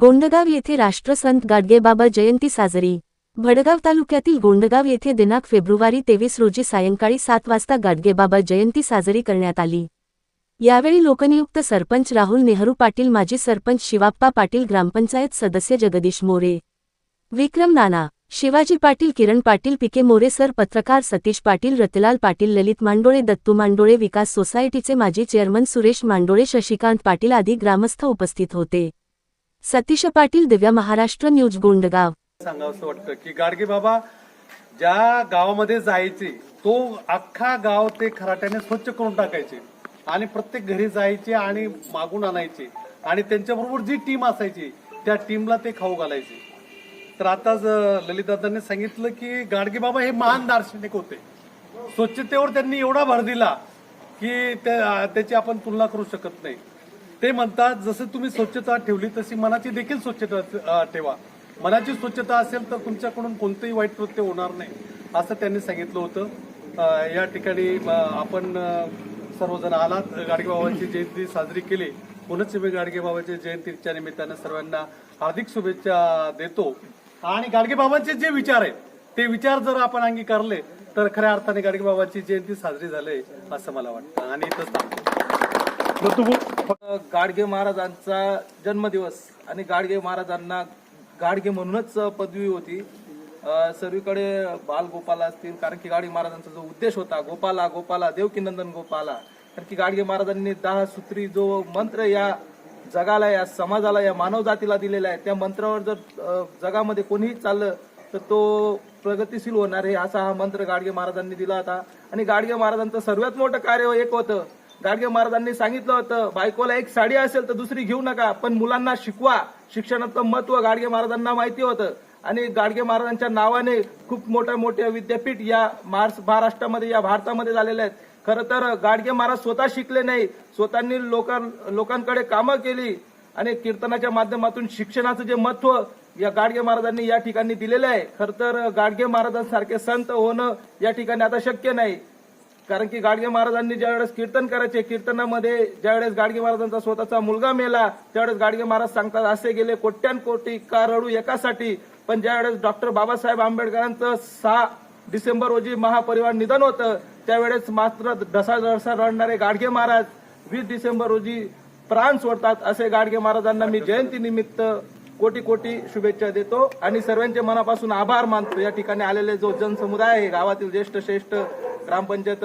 गोंडगाव येथे राष्ट्रसंत गाडगेबाबा जयंती साजरी. भडगाव तालुक्यातील गोंडगाव येथे दिनांक फेब्रुवारी तेवीस रोजी सायंकाळी सात वाजता गाडगेबाबा जयंती साजरी करण्यात आली. यावेळी लोकनियुक्त सरपंच राहुल नेहरू पाटील माजी सरपंच शिवाप्पा पाटील ग्रामपंचायत सदस्य जगदीश मोरे विक्रम नाना शिवाजी पाटील किरण पाटील पिके मोरे सर पत्रकार सतीश पाटील रतलाल पाटील ललित मांडोळे दत्तू मांडोळे विकास सोसायटीचे माजी चेअरमन सुरेश मांडोळे शशिकांत पाटील आदी ग्रामस्थ उपस्थित होते. सतीश पाटील दिव्या महाराष्ट्र न्यूज गोंडगाव. सांगावं वाटतं की गाडगे बाबा ज्या गावामध्ये जायचे तो अख्खा गाव ते खराट्याने स्वच्छ करून टाकायचे आणि प्रत्येक घरी जायचे आणि मागून आणायचे आणि त्यांच्याबरोबर जी टीम असायची त्या टीमला ते खाऊ घालायचे. तर आता ललितदादांनी सांगितलं की गाडगे बाबा हे महान दार्शनिक होते. स्वच्छतेवर त्यांनी एवढा भर दिला की त्या- त्याची आपण तुलना करू शकत नाही. ते म्हणतात जसं तुम्ही स्वच्छता ठेवली तशी मनाची देखील स्वच्छता ठेवा. मनाची स्वच्छता असेल तर तुमच्याकडून कोणतंही वाईट कृत्य होणार नाही असं त्यांनी सांगितलं होतं. या ठिकाणी आपण सर्वजण आलात. गाडगेबाबांची जयंती साजरी केली. म्हणूनच मी गाडगेबाबाच्या जयंतीच्या निमित्तानं सर्वांना हार्दिक शुभेच्छा देतो. आणि गाडगेबाबांचे जे विचार आहेत ते विचार जर आपण अंगीकारले तर खऱ्या अर्थाने गाडगेबाबांची जयंती साजरी झाली असं मला वाटतं. आणि इथंच गाडगे महाराजांचा जन्मदिवस आणि गाडगे महाराजांना गाडगे म्हणूनच पदवी होती. सर्वीकडे बालगोपाला असतील कारण की गाडगे महाराजांचा जो उद्देश होता गोपाला गोपाला देवकीनंदन गोपाला कारण की गाडगे महाराजांनी दहा सूत्री जो मंत्र या जगाला या समाजाला या मानव जातीला दिलेला आहे त्या मंत्रावर जर जगामध्ये कोणीही चाललं तर तो प्रगतीशील होणार आहे असा हा मंत्र गाडगे महाराजांनी दिला होता. आणि गाडगे महाराजांचं सर्वात मोठं कार्य एक होतं गाडगे महाराजांनी सांगितलं होतं बायकोला एक साडी असेल तर दुसरी घेऊ नका पण मुलांना शिकवा. शिक्षणाचं महत्त्व गाडगे महाराजांना माहिती होतं. आणि गाडगे महाराजांच्या नावाने खूप मोठ्या मोठ्या विद्यापीठ या महाराष्ट्रामध्ये या भारतामध्ये झालेले आहेत. खरं तर गाडगे महाराज स्वतः शिकले नाही. स्वतःनी लोकां लोकांकडे कामं केली आणि कीर्तनाच्या माध्यमातून शिक्षणाचं जे महत्त्व या गाडगे महाराजांनी या ठिकाणी दिलेलं आहे. खरं तर गाडगे महाराजांसारखे संत होणं या ठिकाणी आता शक्य नाही. कारण की गाडगे महाराजांनी ज्यावेळेस कीर्तन करायचे कीर्तनामध्ये ज्यावेळेस गाडगे महाराजांचा स्वतःचा मुलगा मेला त्यावेळेस गाडगे महाराज सांगतात असे गेले कोट्यान कोटी का रडू एकासाठी? पण ज्यावेळेस डॉक्टर बाबासाहेब आंबेडकरांचं सहा डिसेंबर रोजी महापरिवार निधन होतं त्यावेळेस मात्र ढसा ढसा रडणारे गाडगे महाराज वीस डिसेंबर रोजी प्राण सोडतात. असे गाडगे महाराजांना मी जयंती निमित्त कोटी कोटी शुभेच्छा देतो आणि सर्वांचे मनापासून आभार मानतो. या ठिकाणी आलेले जो जनसमुदाय आहे गावातील ज्येष्ठ श्रेष्ठ ग्रामपंचायत